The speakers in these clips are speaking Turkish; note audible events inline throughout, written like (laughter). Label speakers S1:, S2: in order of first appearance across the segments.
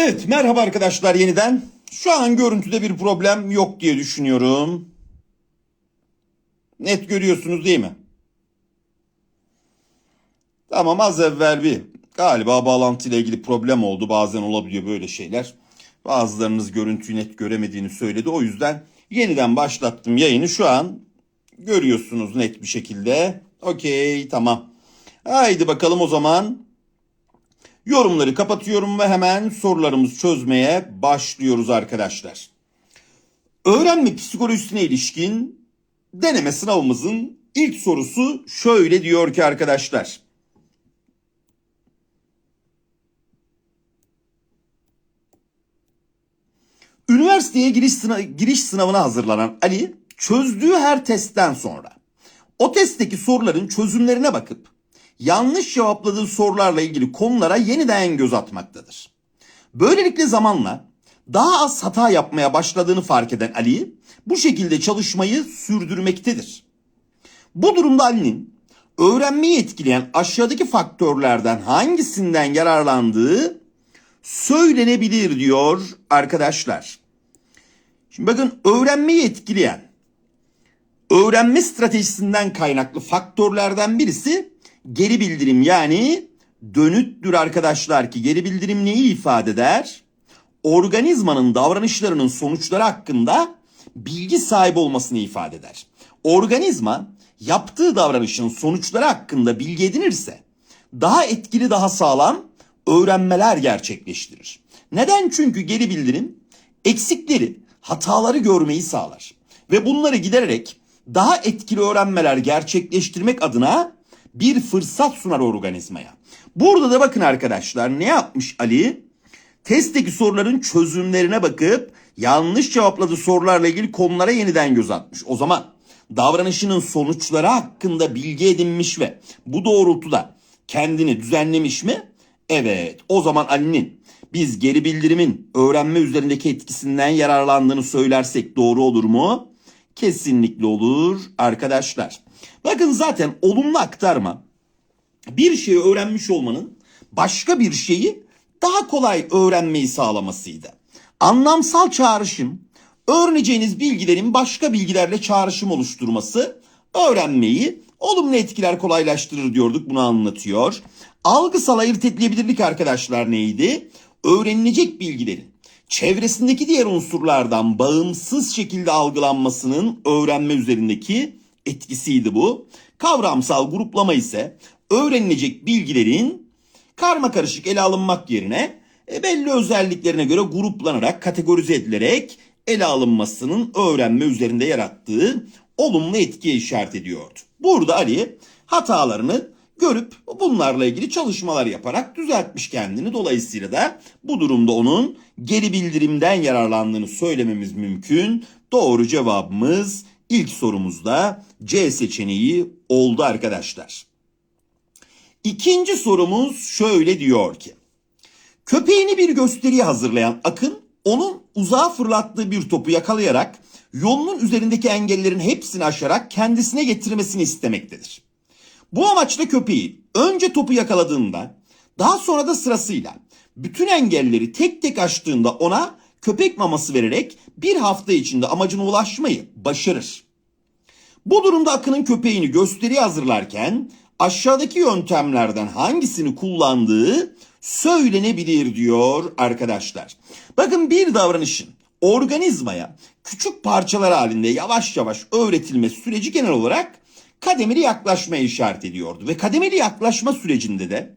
S1: Evet merhaba arkadaşlar yeniden. Şu an görüntüde bir problem yok diye düşünüyorum. Net görüyorsunuz değil mi? Tamam az evvel bir galiba bağlantıyla ilgili problem oldu. Bazen olabiliyor böyle şeyler. Bazılarınız görüntüyü net göremediğini söyledi. O yüzden yeniden başlattım yayını. Şu an görüyorsunuz net bir şekilde. Okey tamam. Haydi bakalım o zaman Yorumları kapatıyorum ve hemen sorularımızı çözmeye başlıyoruz arkadaşlar. Öğrenme psikolojisine ilişkin deneme sınavımızın ilk sorusu şöyle diyor ki arkadaşlar. Üniversiteye giriş, sınav, giriş sınavına hazırlanan Ali çözdüğü her testten sonra o testteki soruların çözümlerine bakıp yanlış cevapladığı sorularla ilgili konulara yeniden göz atmaktadır. Böylelikle zamanla daha az hata yapmaya başladığını fark eden Ali bu şekilde çalışmayı sürdürmektedir. Bu durumda Ali'nin öğrenmeyi etkileyen aşağıdaki faktörlerden hangisinden yararlandığı söylenebilir diyor arkadaşlar. Şimdi bakın öğrenmeyi etkileyen öğrenme stratejisinden kaynaklı faktörlerden birisi geri bildirim yani dönüttür arkadaşlar ki geri bildirim neyi ifade eder? Organizmanın davranışlarının sonuçları hakkında bilgi sahibi olmasını ifade eder. Organizma yaptığı davranışın sonuçları hakkında bilgi edinirse daha etkili daha sağlam öğrenmeler gerçekleştirir. Neden? Çünkü geri bildirim eksikleri, hataları görmeyi sağlar. Ve bunları gidererek daha etkili öğrenmeler gerçekleştirmek adına bir fırsat sunar organizmaya. Burada da bakın arkadaşlar ne yapmış Ali? Testteki soruların çözümlerine bakıp yanlış cevapladığı sorularla ilgili konulara yeniden göz atmış. O zaman davranışının sonuçları hakkında bilgi edinmiş ve bu doğrultuda kendini düzenlemiş mi? Evet. O zaman Ali'nin biz geri bildirimin öğrenme üzerindeki etkisinden yararlandığını söylersek doğru olur mu? Kesinlikle olur arkadaşlar. Bakın zaten olumlu aktarma bir şeyi öğrenmiş olmanın başka bir şeyi daha kolay öğrenmeyi sağlamasıydı. Anlamsal çağrışım, öğreneceğiniz bilgilerin başka bilgilerle çağrışım oluşturması öğrenmeyi olumlu etkiler kolaylaştırır diyorduk bunu anlatıyor. Algısal ayırt edilebilirlik arkadaşlar neydi? Öğrenilecek bilgilerin çevresindeki diğer unsurlardan bağımsız şekilde algılanmasının öğrenme üzerindeki etkisiydi bu. Kavramsal gruplama ise öğrenilecek bilgilerin karma karışık ele alınmak yerine e, belli özelliklerine göre gruplanarak, kategorize edilerek ele alınmasının öğrenme üzerinde yarattığı olumlu etkiye işaret ediyordu. Burada Ali hatalarını görüp bunlarla ilgili çalışmalar yaparak düzeltmiş kendini. Dolayısıyla da bu durumda onun geri bildirimden yararlandığını söylememiz mümkün. Doğru cevabımız ilk sorumuzda C seçeneği oldu arkadaşlar. İkinci sorumuz şöyle diyor ki. Köpeğini bir gösteriye hazırlayan Akın onun uzağa fırlattığı bir topu yakalayarak yolunun üzerindeki engellerin hepsini aşarak kendisine getirmesini istemektedir. Bu amaçla köpeği önce topu yakaladığında daha sonra da sırasıyla bütün engelleri tek tek aştığında ona köpek maması vererek bir hafta içinde amacına ulaşmayı başarır. Bu durumda Akın'ın köpeğini gösteri hazırlarken aşağıdaki yöntemlerden hangisini kullandığı söylenebilir diyor arkadaşlar. Bakın bir davranışın organizmaya küçük parçalar halinde yavaş yavaş öğretilme süreci genel olarak kademeli yaklaşmaya işaret ediyordu. Ve kademeli yaklaşma sürecinde de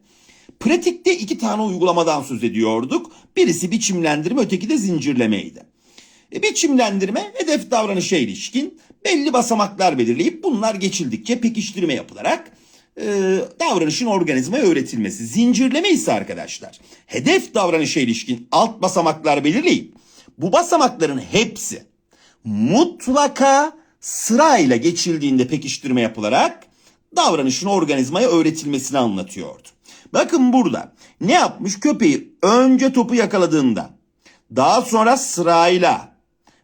S1: pratikte iki tane uygulamadan söz ediyorduk. Birisi biçimlendirme, öteki de zincirlemeydi. E, biçimlendirme hedef davranışa ilişkin belli basamaklar belirleyip bunlar geçildikçe pekiştirme yapılarak e, davranışın organizmaya öğretilmesi. Zincirleme ise arkadaşlar hedef davranışa ilişkin alt basamaklar belirleyip bu basamakların hepsi mutlaka sırayla geçildiğinde pekiştirme yapılarak davranışın organizmaya öğretilmesini anlatıyordu. Bakın burada ne yapmış köpeği önce topu yakaladığında daha sonra sırayla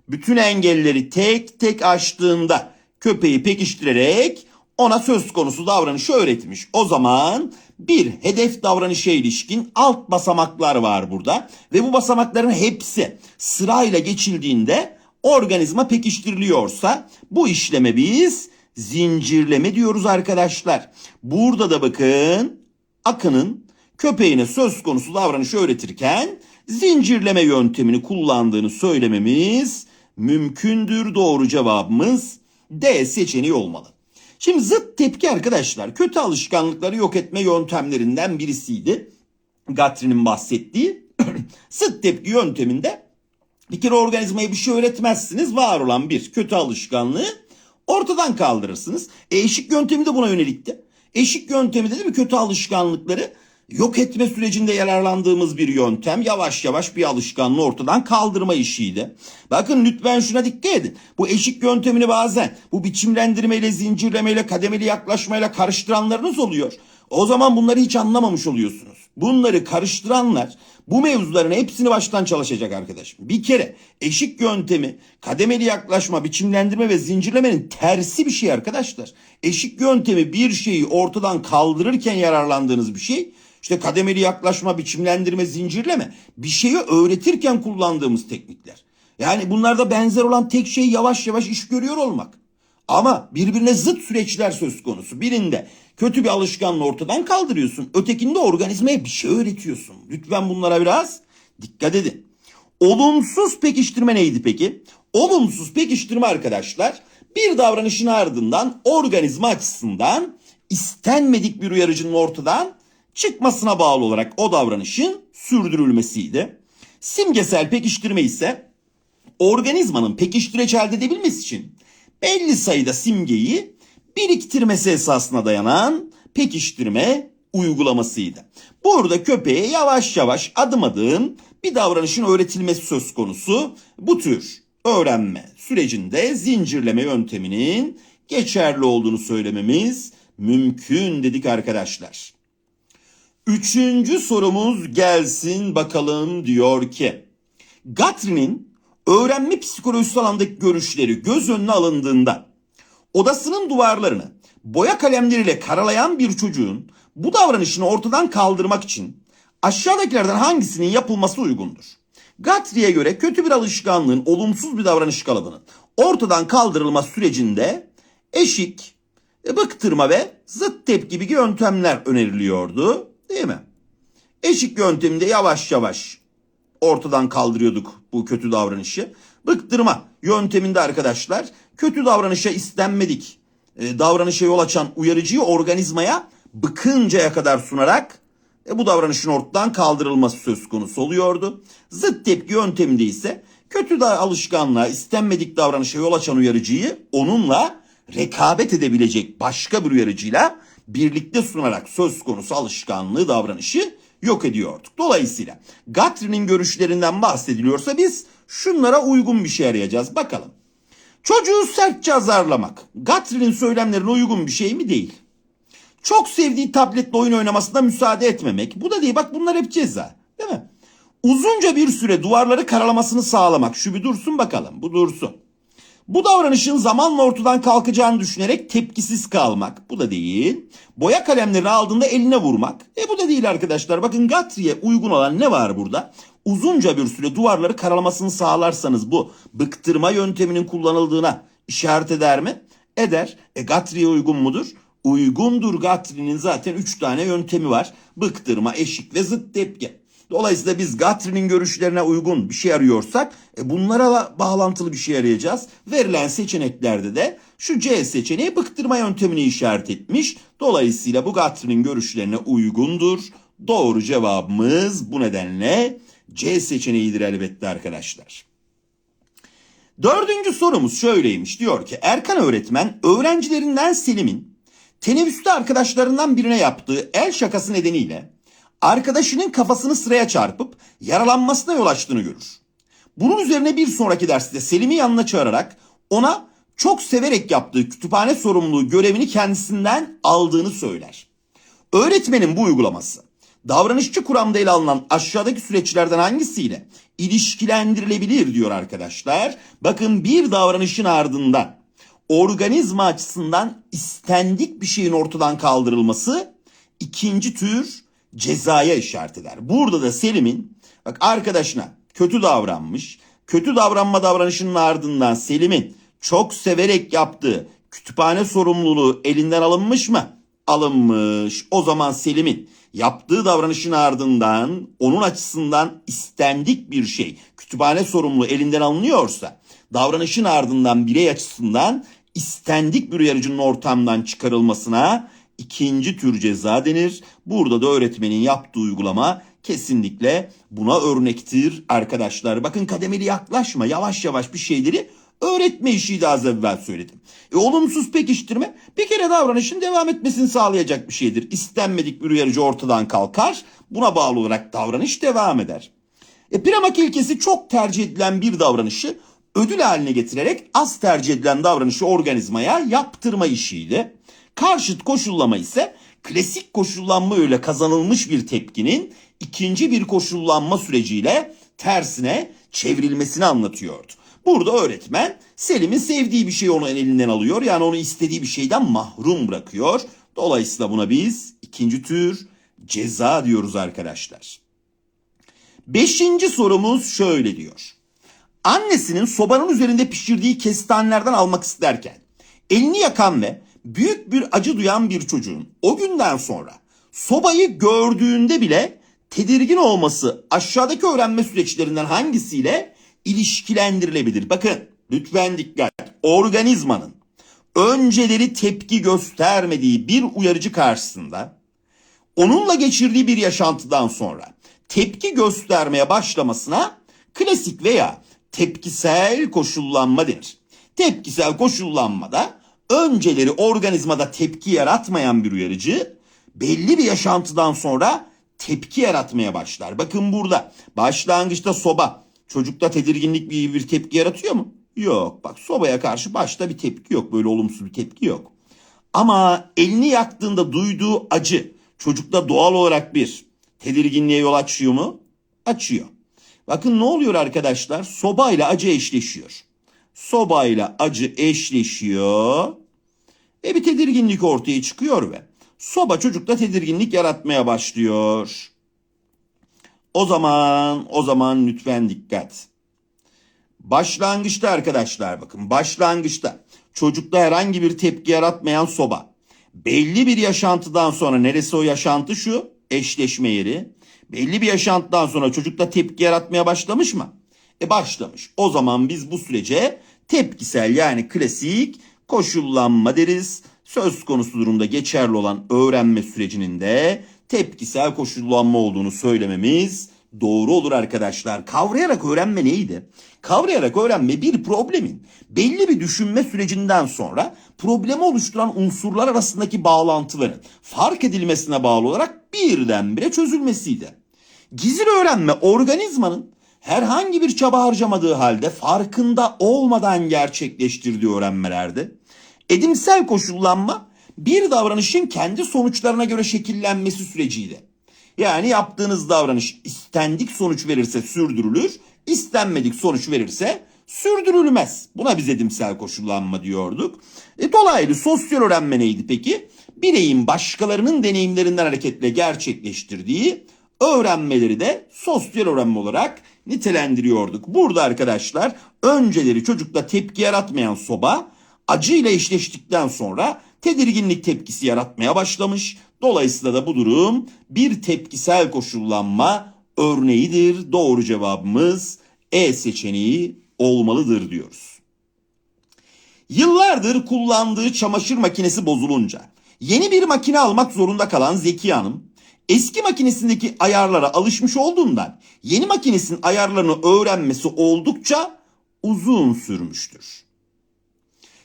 S1: bütün engelleri tek tek aştığında köpeği pekiştirerek ona söz konusu davranışı öğretmiş. O zaman Bir hedef davranışa ilişkin alt basamaklar var burada ve bu basamakların hepsi sırayla geçildiğinde organizma pekiştiriliyorsa bu işleme biz zincirleme diyoruz arkadaşlar. Burada da bakın Akın'ın köpeğine söz konusu davranışı öğretirken zincirleme yöntemini kullandığını söylememiz mümkündür. Doğru cevabımız D seçeneği olmalı. Şimdi zıt tepki arkadaşlar kötü alışkanlıkları yok etme yöntemlerinden birisiydi. Gatrin'in bahsettiği (clears throat) zıt tepki yönteminde bir kere organizmaya bir şey öğretmezsiniz. Var olan bir kötü alışkanlığı ortadan kaldırırsınız. E, eşik yöntemi de buna yönelikti. Eşik yöntemi de değil mi kötü alışkanlıkları yok etme sürecinde yararlandığımız bir yöntem. Yavaş yavaş bir alışkanlığı ortadan kaldırma işiydi. Bakın lütfen şuna dikkat edin. Bu eşik yöntemini bazen bu biçimlendirmeyle, zincirlemeyle, kademeli yaklaşmayla karıştıranlarınız oluyor. O zaman bunları hiç anlamamış oluyorsunuz. Bunları karıştıranlar bu mevzuların hepsini baştan çalışacak arkadaşım. Bir kere eşik yöntemi, kademeli yaklaşma, biçimlendirme ve zincirlemenin tersi bir şey arkadaşlar. Eşik yöntemi bir şeyi ortadan kaldırırken yararlandığınız bir şey. İşte kademeli yaklaşma, biçimlendirme, zincirleme bir şeyi öğretirken kullandığımız teknikler. Yani bunlarda benzer olan tek şey yavaş yavaş iş görüyor olmak. Ama birbirine zıt süreçler söz konusu. Birinde kötü bir alışkanlığı ortadan kaldırıyorsun. Ötekinde organizmaya bir şey öğretiyorsun. Lütfen bunlara biraz dikkat edin. Olumsuz pekiştirme neydi peki? Olumsuz pekiştirme arkadaşlar bir davranışın ardından organizma açısından istenmedik bir uyarıcının ortadan çıkmasına bağlı olarak o davranışın sürdürülmesiydi. Simgesel pekiştirme ise organizmanın pekiştireç elde edebilmesi için belli sayıda simgeyi biriktirmesi esasına dayanan pekiştirme uygulamasıydı. Burada köpeğe yavaş yavaş adım adım bir davranışın öğretilmesi söz konusu. Bu tür öğrenme sürecinde zincirleme yönteminin geçerli olduğunu söylememiz mümkün dedik arkadaşlar. Üçüncü sorumuz gelsin bakalım diyor ki Guthrie'nin öğrenme psikolojisi alandaki görüşleri göz önüne alındığında odasının duvarlarını boya kalemleriyle karalayan bir çocuğun bu davranışını ortadan kaldırmak için aşağıdakilerden hangisinin yapılması uygundur? Guthrie'ye göre kötü bir alışkanlığın olumsuz bir davranış kalıbının ortadan kaldırılma sürecinde eşik, bıktırma ve zıt tepki gibi yöntemler öneriliyordu. Değil mi? Eşik yönteminde yavaş yavaş ortadan kaldırıyorduk bu kötü davranışı. Bıktırma yönteminde arkadaşlar kötü davranışa istenmedik e, davranışa yol açan uyarıcıyı organizmaya bıkıncaya kadar sunarak e, bu davranışın ortadan kaldırılması söz konusu oluyordu. Zıt tepki yönteminde ise kötü da alışkanlığa istenmedik davranışa yol açan uyarıcıyı onunla rekabet edebilecek başka bir uyarıcıyla birlikte sunarak söz konusu alışkanlığı davranışı yok ediyorduk. Dolayısıyla Guthrie'nin görüşlerinden bahsediliyorsa biz şunlara uygun bir şey arayacağız. Bakalım. Çocuğu sertçe azarlamak Guthrie'nin söylemlerine uygun bir şey mi değil? Çok sevdiği tabletle oyun oynamasına müsaade etmemek. Bu da değil bak bunlar hep ceza. Değil mi? Uzunca bir süre duvarları karalamasını sağlamak. Şu bir dursun bakalım. Bu dursun. Bu davranışın zamanla ortadan kalkacağını düşünerek tepkisiz kalmak. Bu da değil. Boya kalemlerini aldığında eline vurmak. E bu da değil arkadaşlar. Bakın Guthrie'ye uygun olan ne var burada? Uzunca bir süre duvarları karalamasını sağlarsanız bu bıktırma yönteminin kullanıldığına işaret eder mi? Eder. E Guthrie'ye uygun mudur? Uygundur Guthrie'nin zaten 3 tane yöntemi var. Bıktırma, eşik ve zıt tepki. Dolayısıyla biz Guthrie'nin görüşlerine uygun bir şey arıyorsak e, bunlara bağlantılı bir şey arayacağız. Verilen seçeneklerde de şu C seçeneği bıktırma yöntemini işaret etmiş. Dolayısıyla bu Guthrie'nin görüşlerine uygundur. Doğru cevabımız bu nedenle C seçeneğidir elbette arkadaşlar. Dördüncü sorumuz şöyleymiş. Diyor ki Erkan öğretmen öğrencilerinden Selim'in teneffüste arkadaşlarından birine yaptığı el şakası nedeniyle arkadaşının kafasını sıraya çarpıp yaralanmasına yol açtığını görür. Bunun üzerine bir sonraki derste Selim'i yanına çağırarak ona çok severek yaptığı kütüphane sorumluluğu görevini kendisinden aldığını söyler. Öğretmenin bu uygulaması davranışçı kuramda ele alınan aşağıdaki süreçlerden hangisiyle ilişkilendirilebilir diyor arkadaşlar. Bakın bir davranışın ardından organizma açısından istendik bir şeyin ortadan kaldırılması ikinci tür cezaya işaret eder. Burada da Selim'in bak arkadaşına kötü davranmış. Kötü davranma davranışının ardından Selim'in çok severek yaptığı kütüphane sorumluluğu elinden alınmış mı? Alınmış. O zaman Selim'in yaptığı davranışın ardından onun açısından istendik bir şey kütüphane sorumluluğu elinden alınıyorsa davranışın ardından birey açısından istendik bir uyarıcının ortamdan çıkarılmasına ikinci tür ceza denir. Burada da öğretmenin yaptığı uygulama kesinlikle buna örnektir arkadaşlar. Bakın kademeli yaklaşma yavaş yavaş bir şeyleri öğretme işiydi az evvel söyledim. E, olumsuz pekiştirme bir kere davranışın devam etmesini sağlayacak bir şeydir. İstenmedik bir uyarıcı ortadan kalkar. Buna bağlı olarak davranış devam eder. E, Piramak ilkesi çok tercih edilen bir davranışı ödül haline getirerek az tercih edilen davranışı organizmaya yaptırma işiydi. Karşıt koşullama ise klasik koşullanma öyle kazanılmış bir tepkinin ikinci bir koşullanma süreciyle tersine çevrilmesini anlatıyordu. Burada öğretmen Selim'in sevdiği bir şeyi onun elinden alıyor. Yani onu istediği bir şeyden mahrum bırakıyor. Dolayısıyla buna biz ikinci tür ceza diyoruz arkadaşlar. Beşinci sorumuz şöyle diyor. Annesinin sobanın üzerinde pişirdiği kestanelerden almak isterken elini yakan ve büyük bir acı duyan bir çocuğun o günden sonra sobayı gördüğünde bile tedirgin olması aşağıdaki öğrenme süreçlerinden hangisiyle ilişkilendirilebilir? Bakın lütfen dikkat. Organizmanın önceleri tepki göstermediği bir uyarıcı karşısında onunla geçirdiği bir yaşantıdan sonra tepki göstermeye başlamasına klasik veya tepkisel koşullanma denir. Tepkisel koşullanmada önceleri organizmada tepki yaratmayan bir uyarıcı belli bir yaşantıdan sonra tepki yaratmaya başlar. Bakın burada başlangıçta soba çocukta tedirginlik bir, bir tepki yaratıyor mu? Yok. Bak sobaya karşı başta bir tepki yok. Böyle olumsuz bir tepki yok. Ama elini yaktığında duyduğu acı çocukta doğal olarak bir tedirginliğe yol açıyor mu? Açıyor. Bakın ne oluyor arkadaşlar? Sobayla acı eşleşiyor. Sobayla acı eşleşiyor. Ve bir tedirginlik ortaya çıkıyor ve soba çocukta tedirginlik yaratmaya başlıyor. O zaman, o zaman lütfen dikkat. Başlangıçta arkadaşlar bakın başlangıçta çocukta herhangi bir tepki yaratmayan soba. Belli bir yaşantıdan sonra neresi o yaşantı şu eşleşme yeri. Belli bir yaşantıdan sonra çocukta tepki yaratmaya başlamış mı? E başlamış. O zaman biz bu sürece tepkisel yani klasik koşullanma deriz. Söz konusu durumda geçerli olan öğrenme sürecinin de tepkisel koşullanma olduğunu söylememiz doğru olur arkadaşlar. Kavrayarak öğrenme neydi? Kavrayarak öğrenme bir problemin belli bir düşünme sürecinden sonra problemi oluşturan unsurlar arasındaki bağlantıların fark edilmesine bağlı olarak birdenbire çözülmesiydi. Gizli öğrenme organizmanın herhangi bir çaba harcamadığı halde farkında olmadan gerçekleştirdiği öğrenmelerde edimsel koşullanma bir davranışın kendi sonuçlarına göre şekillenmesi süreciydi. Yani yaptığınız davranış istendik sonuç verirse sürdürülür, istenmedik sonuç verirse sürdürülmez. Buna biz edimsel koşullanma diyorduk. E, dolaylı sosyal öğrenme neydi peki? Bireyin başkalarının deneyimlerinden hareketle gerçekleştirdiği öğrenmeleri de sosyal öğrenme olarak nitelendiriyorduk. Burada arkadaşlar önceleri çocukta tepki yaratmayan soba acıyla eşleştikten sonra tedirginlik tepkisi yaratmaya başlamış. Dolayısıyla da bu durum bir tepkisel koşullanma örneğidir. Doğru cevabımız E seçeneği olmalıdır diyoruz. Yıllardır kullandığı çamaşır makinesi bozulunca yeni bir makine almak zorunda kalan Zeki Hanım eski makinesindeki ayarlara alışmış olduğundan yeni makinesinin ayarlarını öğrenmesi oldukça uzun sürmüştür.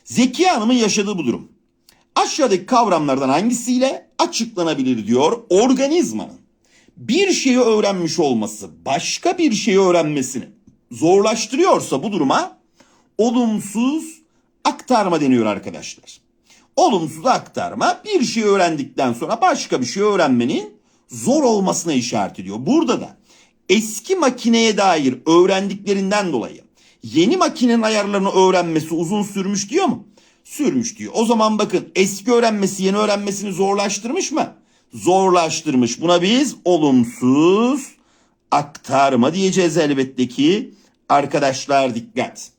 S1: Zeki Hanım'ın yaşadığı bu durum aşağıdaki kavramlardan hangisiyle açıklanabilir diyor organizmanın bir şeyi öğrenmiş olması başka bir şeyi öğrenmesini zorlaştırıyorsa bu duruma olumsuz aktarma deniyor arkadaşlar. Olumsuz aktarma bir şey öğrendikten sonra başka bir şey öğrenmenin zor olmasına işaret ediyor. Burada da eski makineye dair öğrendiklerinden dolayı yeni makinenin ayarlarını öğrenmesi uzun sürmüş diyor mu? Sürmüş diyor. O zaman bakın eski öğrenmesi yeni öğrenmesini zorlaştırmış mı? zorlaştırmış. Buna biz olumsuz aktarma diyeceğiz elbette ki. Arkadaşlar dikkat.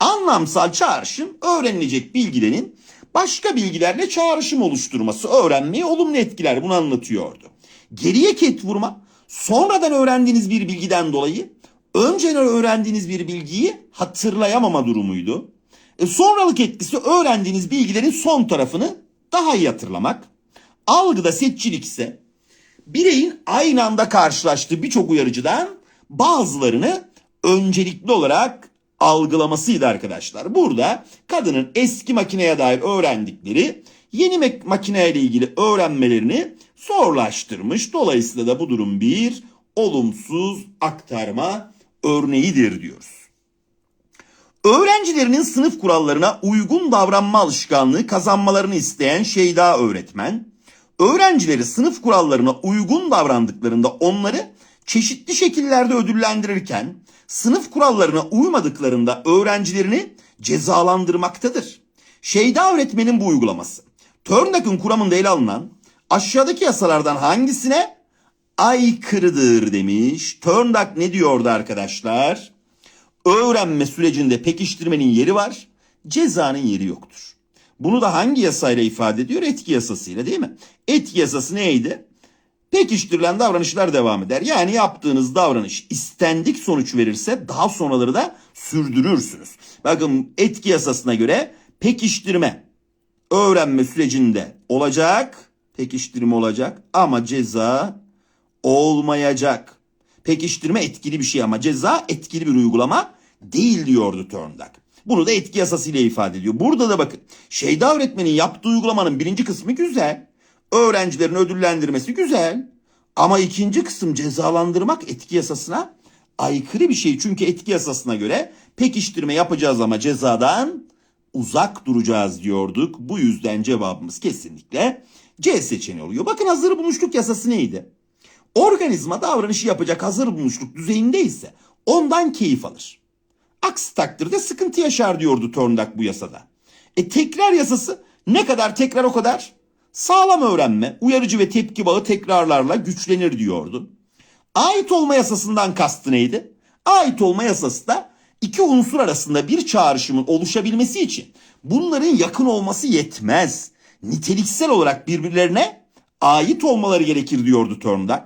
S1: Anlamsal çağrışım öğrenilecek bilgilerin başka bilgilerle çağrışım oluşturması öğrenmeyi olumlu etkiler bunu anlatıyordu. Geriye ket vurma sonradan öğrendiğiniz bir bilgiden dolayı önceden öğrendiğiniz bir bilgiyi hatırlayamama durumuydu. E, sonralık etkisi öğrendiğiniz bilgilerin son tarafını daha iyi hatırlamak. Algıda seçicilik ise bireyin aynı anda karşılaştığı birçok uyarıcıdan bazılarını öncelikli olarak algılamasıydı arkadaşlar. Burada kadının eski makineye dair öğrendikleri yeni mak- makineyle ilgili öğrenmelerini zorlaştırmış. Dolayısıyla da bu durum bir olumsuz aktarma örneğidir diyoruz. Öğrencilerinin sınıf kurallarına uygun davranma alışkanlığı kazanmalarını isteyen Şeyda öğretmen, öğrencileri sınıf kurallarına uygun davrandıklarında onları çeşitli şekillerde ödüllendirirken, sınıf kurallarına uymadıklarında öğrencilerini cezalandırmaktadır. Şeyda öğretmenin bu uygulaması, Törnak'ın kuramında ele alınan aşağıdaki yasalardan hangisine aykırıdır demiş. Törnak ne diyordu arkadaşlar? öğrenme sürecinde pekiştirmenin yeri var, cezanın yeri yoktur. Bunu da hangi yasayla ifade ediyor? Etki yasasıyla değil mi? Etki yasası neydi? Pekiştirilen davranışlar devam eder. Yani yaptığınız davranış istendik sonuç verirse daha sonraları da sürdürürsünüz. Bakın etki yasasına göre pekiştirme öğrenme sürecinde olacak, pekiştirme olacak ama ceza olmayacak. Pekiştirme etkili bir şey ama ceza etkili bir uygulama değil diyordu Thorndike. Bunu da etki yasasıyla ifade ediyor. Burada da bakın Şeyda öğretmenin yaptığı uygulamanın birinci kısmı güzel. Öğrencilerin ödüllendirmesi güzel. Ama ikinci kısım cezalandırmak etki yasasına aykırı bir şey. Çünkü etki yasasına göre pekiştirme yapacağız ama cezadan uzak duracağız diyorduk. Bu yüzden cevabımız kesinlikle C seçeneği oluyor. Bakın hazır bulmuşluk yasası neydi? Organizma davranışı yapacak hazır bulmuşluk düzeyinde ise ondan keyif alır. Aksi takdirde sıkıntı yaşar diyordu Thorndike bu yasada. E tekrar yasası ne kadar tekrar o kadar sağlam öğrenme, uyarıcı ve tepki bağı tekrarlarla güçlenir diyordu. Ait olma yasasından kastı neydi? Ait olma yasası da iki unsur arasında bir çağrışımın oluşabilmesi için bunların yakın olması yetmez. Niteliksel olarak birbirlerine ait olmaları gerekir diyordu Thorndike.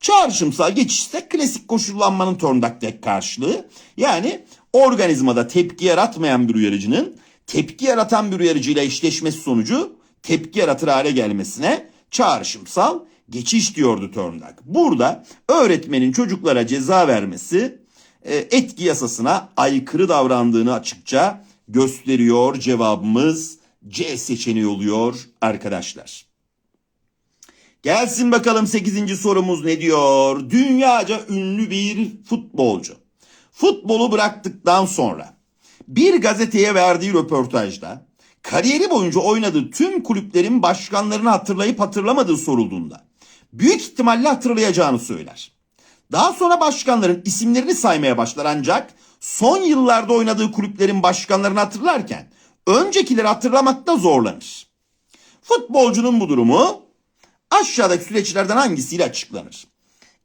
S1: Çağrışımsal geçiş ise klasik koşullanmanın Thorndike'daki karşılığı. Yani organizmada tepki yaratmayan bir uyarıcının tepki yaratan bir uyarıcıyla eşleşmesi sonucu tepki yaratır hale gelmesine çağrışımsal geçiş diyordu Thorndike. Burada öğretmenin çocuklara ceza vermesi e, etki yasasına aykırı davrandığını açıkça gösteriyor. Cevabımız C seçeneği oluyor arkadaşlar. Gelsin bakalım 8. sorumuz ne diyor? Dünyaca ünlü bir futbolcu. Futbolu bıraktıktan sonra bir gazeteye verdiği röportajda kariyeri boyunca oynadığı tüm kulüplerin başkanlarını hatırlayıp hatırlamadığı sorulduğunda büyük ihtimalle hatırlayacağını söyler. Daha sonra başkanların isimlerini saymaya başlar ancak son yıllarda oynadığı kulüplerin başkanlarını hatırlarken öncekileri hatırlamakta zorlanır. Futbolcunun bu durumu aşağıdaki süreçlerden hangisiyle açıklanır?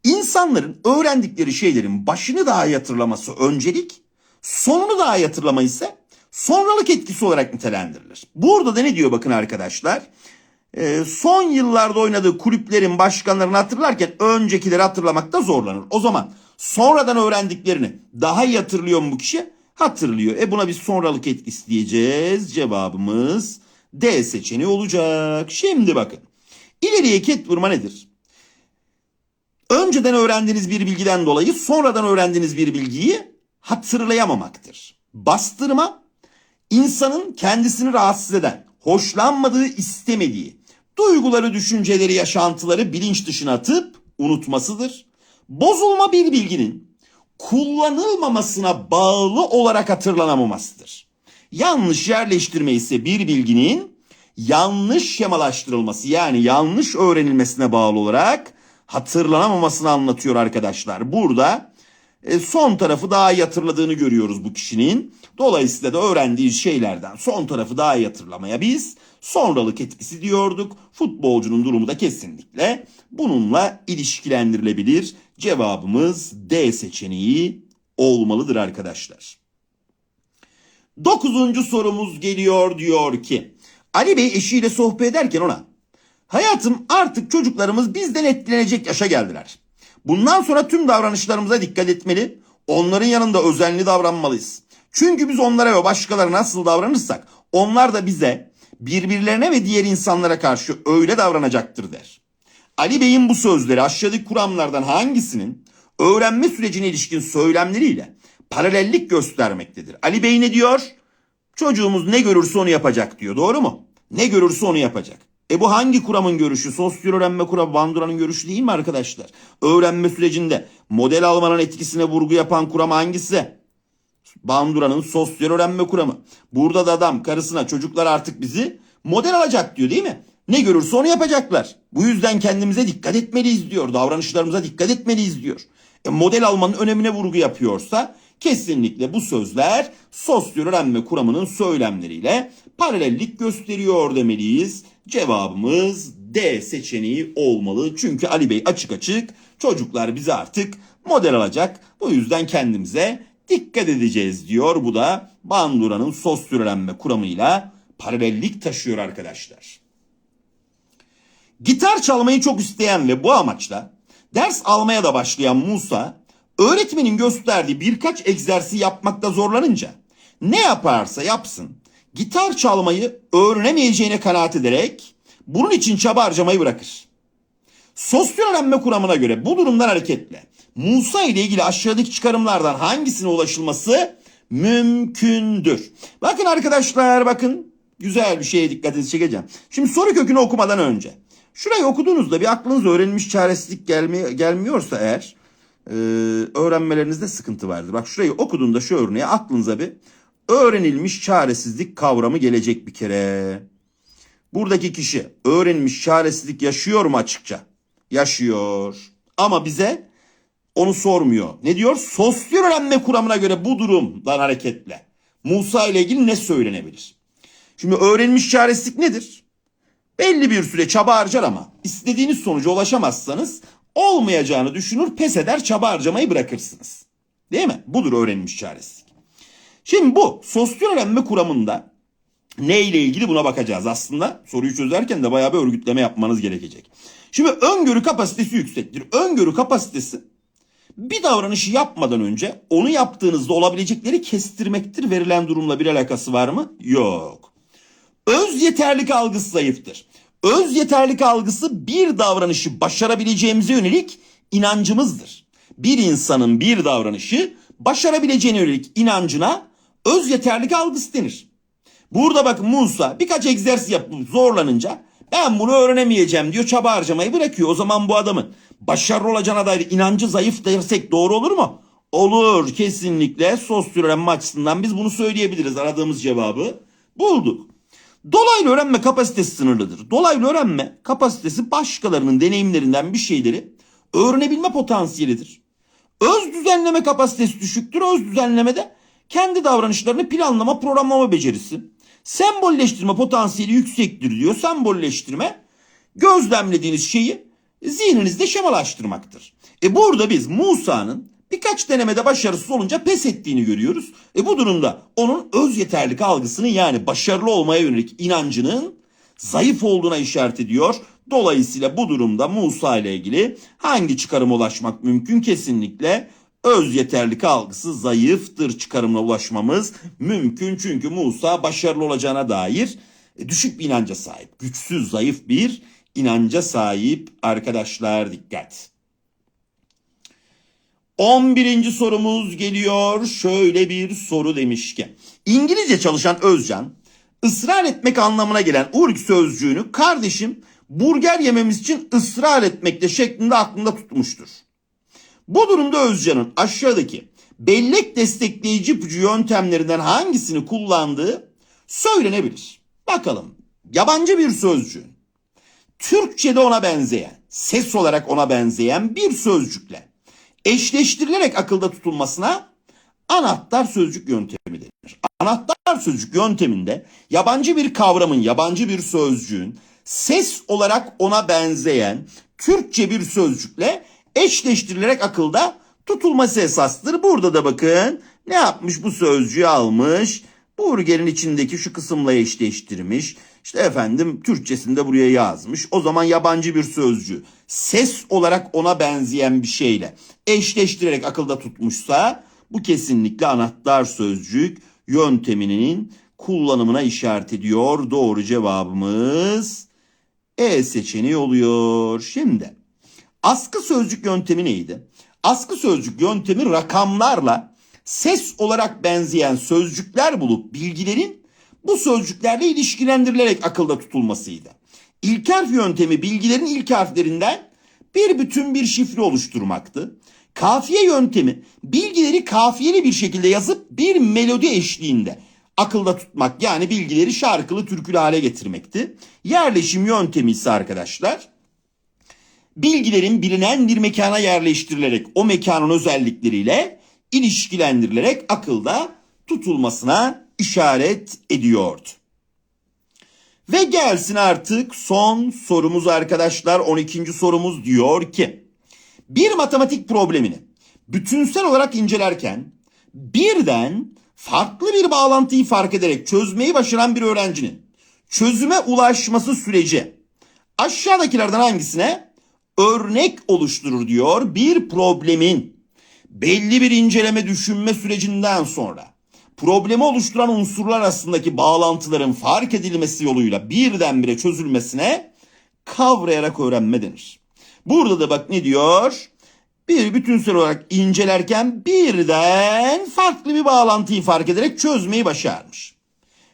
S1: İnsanların öğrendikleri şeylerin başını daha iyi hatırlaması öncelik, sonunu daha iyi hatırlama ise sonralık etkisi olarak nitelendirilir. Burada da ne diyor bakın arkadaşlar? Ee, son yıllarda oynadığı kulüplerin başkanlarını hatırlarken öncekileri hatırlamakta zorlanır. O zaman sonradan öğrendiklerini daha iyi hatırlıyor mu bu kişi? Hatırlıyor. E buna bir sonralık etkisi diyeceğiz. Cevabımız D seçeneği olacak. Şimdi bakın. İleriye ket vurma nedir? Önceden öğrendiğiniz bir bilgiden dolayı sonradan öğrendiğiniz bir bilgiyi hatırlayamamaktır. Bastırma insanın kendisini rahatsız eden, hoşlanmadığı, istemediği duyguları, düşünceleri, yaşantıları bilinç dışına atıp unutmasıdır. Bozulma bir bilginin kullanılmamasına bağlı olarak hatırlanamamasıdır. Yanlış yerleştirme ise bir bilginin yanlış şemalaştırılması yani yanlış öğrenilmesine bağlı olarak hatırlanamamasını anlatıyor arkadaşlar. Burada e, son tarafı daha iyi hatırladığını görüyoruz bu kişinin. Dolayısıyla da öğrendiği şeylerden son tarafı daha iyi hatırlamaya biz sonralık etkisi diyorduk. Futbolcunun durumu da kesinlikle bununla ilişkilendirilebilir. Cevabımız D seçeneği olmalıdır arkadaşlar. Dokuzuncu sorumuz geliyor diyor ki Ali Bey eşiyle sohbet ederken ona Hayatım artık çocuklarımız bizden etkilenecek yaşa geldiler. Bundan sonra tüm davranışlarımıza dikkat etmeli. Onların yanında özenli davranmalıyız. Çünkü biz onlara ve başkalarına nasıl davranırsak onlar da bize birbirlerine ve diğer insanlara karşı öyle davranacaktır der. Ali Bey'in bu sözleri aşağıdaki kuramlardan hangisinin öğrenme sürecine ilişkin söylemleriyle paralellik göstermektedir? Ali Bey ne diyor? Çocuğumuz ne görürse onu yapacak diyor. Doğru mu? Ne görürse onu yapacak. E bu hangi kuramın görüşü? Sosyal öğrenme kuramı Bandura'nın görüşü değil mi arkadaşlar? Öğrenme sürecinde model almanın etkisine vurgu yapan kuram hangisi? Bandura'nın sosyal öğrenme kuramı. Burada da adam karısına çocuklar artık bizi model alacak diyor değil mi? Ne görürse onu yapacaklar. Bu yüzden kendimize dikkat etmeliyiz diyor. Davranışlarımıza dikkat etmeliyiz diyor. E model almanın önemine vurgu yapıyorsa kesinlikle bu sözler sosyal öğrenme kuramının söylemleriyle paralellik gösteriyor demeliyiz. Cevabımız D seçeneği olmalı. Çünkü Ali Bey açık açık çocuklar bize artık model alacak. Bu yüzden kendimize dikkat edeceğiz diyor. Bu da Bandura'nın sosyal öğrenme kuramıyla paralellik taşıyor arkadaşlar. Gitar çalmayı çok isteyen ve bu amaçla ders almaya da başlayan Musa, öğretmenin gösterdiği birkaç egzersiz yapmakta zorlanınca ne yaparsa yapsın gitar çalmayı öğrenemeyeceğine kanaat ederek bunun için çaba harcamayı bırakır. Sosyal öğrenme kuramına göre bu durumdan hareketle Musa ile ilgili aşağıdaki çıkarımlardan hangisine ulaşılması mümkündür? Bakın arkadaşlar bakın güzel bir şeye dikkatinizi çekeceğim. Şimdi soru kökünü okumadan önce şurayı okuduğunuzda bir aklınıza öğrenilmiş çaresizlik gelmi gelmiyorsa eğer e, öğrenmelerinizde sıkıntı vardır. Bak şurayı okuduğunda şu örneğe aklınıza bir öğrenilmiş çaresizlik kavramı gelecek bir kere. Buradaki kişi öğrenilmiş çaresizlik yaşıyor mu açıkça? Yaşıyor. Ama bize onu sormuyor. Ne diyor? Sosyal öğrenme kuramına göre bu durumdan hareketle Musa ile ilgili ne söylenebilir? Şimdi öğrenilmiş çaresizlik nedir? Belli bir süre çaba harcar ama istediğiniz sonuca ulaşamazsanız olmayacağını düşünür, pes eder, çaba harcamayı bırakırsınız. Değil mi? Budur öğrenilmiş çaresizlik. Şimdi bu sosyal öğrenme kuramında ne ile ilgili buna bakacağız. Aslında soruyu çözerken de bayağı bir örgütleme yapmanız gerekecek. Şimdi öngörü kapasitesi yüksektir. Öngörü kapasitesi bir davranışı yapmadan önce onu yaptığınızda olabilecekleri kestirmektir. Verilen durumla bir alakası var mı? Yok. Öz yeterlik algısı zayıftır. Öz yeterlik algısı bir davranışı başarabileceğimize yönelik inancımızdır. Bir insanın bir davranışı başarabileceğine yönelik inancına öz yeterlik algısı denir. Burada bak Musa birkaç egzersiz yapıp zorlanınca ben bunu öğrenemeyeceğim diyor çaba harcamayı bırakıyor. O zaman bu adamın başarılı olacağına dair inancı zayıf dersek doğru olur mu? Olur kesinlikle sosyal öğrenme açısından biz bunu söyleyebiliriz. Aradığımız cevabı bulduk. Dolaylı öğrenme kapasitesi sınırlıdır. Dolaylı öğrenme kapasitesi başkalarının deneyimlerinden bir şeyleri öğrenebilme potansiyelidir. Öz düzenleme kapasitesi düşüktür. Öz düzenlemede kendi davranışlarını planlama, programlama becerisi. Sembolleştirme potansiyeli yüksektir diyor. Sembolleştirme gözlemlediğiniz şeyi zihninizde şemalaştırmaktır. E burada biz Musa'nın birkaç denemede başarısız olunca pes ettiğini görüyoruz. E bu durumda onun öz yeterlik algısını yani başarılı olmaya yönelik inancının zayıf olduğuna işaret ediyor. Dolayısıyla bu durumda Musa ile ilgili hangi çıkarıma ulaşmak mümkün? Kesinlikle öz yeterlik algısı zayıftır çıkarımına ulaşmamız mümkün. Çünkü Musa başarılı olacağına dair e, düşük bir inanca sahip. Güçsüz, zayıf bir inanca sahip arkadaşlar dikkat. 11. sorumuz geliyor. Şöyle bir soru demiş ki. İngilizce çalışan Özcan ısrar etmek anlamına gelen urg sözcüğünü kardeşim burger yememiz için ısrar etmekte şeklinde aklında tutmuştur. Bu durumda Özcan'ın aşağıdaki bellek destekleyici ipucu yöntemlerinden hangisini kullandığı söylenebilir. Bakalım yabancı bir sözcüğün Türkçe'de ona benzeyen, ses olarak ona benzeyen bir sözcükle eşleştirilerek akılda tutulmasına anahtar sözcük yöntemi denir. Anahtar sözcük yönteminde yabancı bir kavramın, yabancı bir sözcüğün ses olarak ona benzeyen Türkçe bir sözcükle eşleştirilerek akılda tutulması esastır. Burada da bakın ne yapmış bu sözcüğü almış. Burgerin içindeki şu kısımla eşleştirmiş. İşte efendim Türkçesinde buraya yazmış. O zaman yabancı bir sözcüğü ses olarak ona benzeyen bir şeyle eşleştirerek akılda tutmuşsa bu kesinlikle anahtar sözcük yönteminin kullanımına işaret ediyor. Doğru cevabımız E seçeneği oluyor. Şimdi askı sözcük yöntemi neydi? Askı sözcük yöntemi rakamlarla ses olarak benzeyen sözcükler bulup bilgilerin bu sözcüklerle ilişkilendirilerek akılda tutulmasıydı. İlk harf yöntemi bilgilerin ilk harflerinden bir bütün bir şifre oluşturmaktı. Kafiye yöntemi bilgileri kafiyeli bir şekilde yazıp bir melodi eşliğinde akılda tutmak yani bilgileri şarkılı türkülü hale getirmekti. Yerleşim yöntemi ise arkadaşlar bilgilerin bilinen bir mekana yerleştirilerek o mekanın özellikleriyle ilişkilendirilerek akılda tutulmasına işaret ediyordu. Ve gelsin artık son sorumuz arkadaşlar 12. sorumuz diyor ki bir matematik problemini bütünsel olarak incelerken birden farklı bir bağlantıyı fark ederek çözmeyi başaran bir öğrencinin çözüme ulaşması süreci aşağıdakilerden hangisine örnek oluşturur diyor bir problemin belli bir inceleme düşünme sürecinden sonra problemi oluşturan unsurlar arasındaki bağlantıların fark edilmesi yoluyla birdenbire çözülmesine kavrayarak öğrenme denir. Burada da bak ne diyor? Bir bütünsel olarak incelerken birden farklı bir bağlantıyı fark ederek çözmeyi başarmış.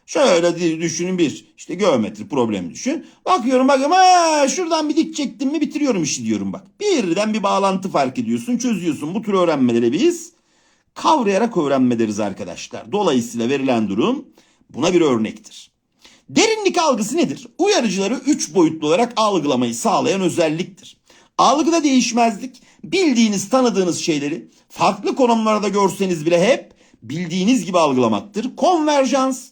S1: Şöyle düşünün bir işte geometri problemi düşün. Bakıyorum bakıyorum ha şuradan bir dik çektim mi bitiriyorum işi diyorum bak. Birden bir bağlantı fark ediyorsun çözüyorsun. Bu tür öğrenmeleri biz kavrayarak öğrenme deriz arkadaşlar. Dolayısıyla verilen durum buna bir örnektir. Derinlik algısı nedir? Uyarıcıları üç boyutlu olarak algılamayı sağlayan özelliktir. Algıda değişmezlik, bildiğiniz, tanıdığınız şeyleri farklı konumlarda görseniz bile hep bildiğiniz gibi algılamaktır. Konverjans,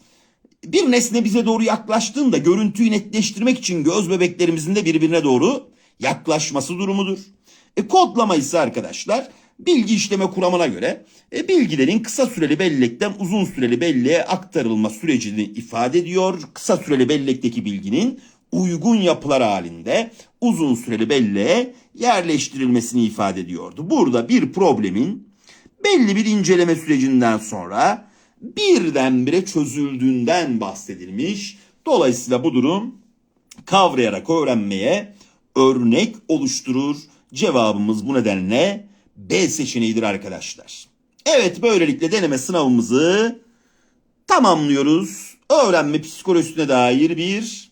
S1: bir nesne bize doğru yaklaştığında görüntüyü netleştirmek için göz bebeklerimizin de birbirine doğru yaklaşması durumudur. E, kodlama ise arkadaşlar bilgi işleme kuramına göre e, bilgilerin kısa süreli bellekten uzun süreli belleğe aktarılma sürecini ifade ediyor. Kısa süreli bellekteki bilginin uygun yapılar halinde uzun süreli belleğe yerleştirilmesini ifade ediyordu. Burada bir problemin belli bir inceleme sürecinden sonra birdenbire çözüldüğünden bahsedilmiş. Dolayısıyla bu durum kavrayarak öğrenmeye örnek oluşturur. Cevabımız bu nedenle B seçeneğidir arkadaşlar. Evet böylelikle deneme sınavımızı tamamlıyoruz. Öğrenme psikolojisine dair bir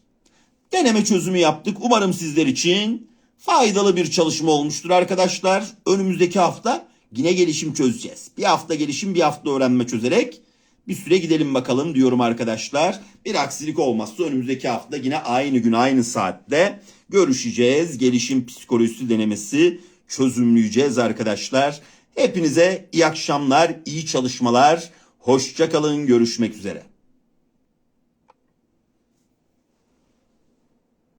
S1: deneme çözümü yaptık. Umarım sizler için faydalı bir çalışma olmuştur arkadaşlar. Önümüzdeki hafta yine gelişim çözeceğiz. Bir hafta gelişim bir hafta öğrenme çözerek bir süre gidelim bakalım diyorum arkadaşlar. Bir aksilik olmazsa önümüzdeki hafta yine aynı gün aynı saatte görüşeceğiz. Gelişim psikolojisi denemesi çözümleyeceğiz arkadaşlar. Hepinize iyi akşamlar, iyi çalışmalar. Hoşçakalın, görüşmek üzere.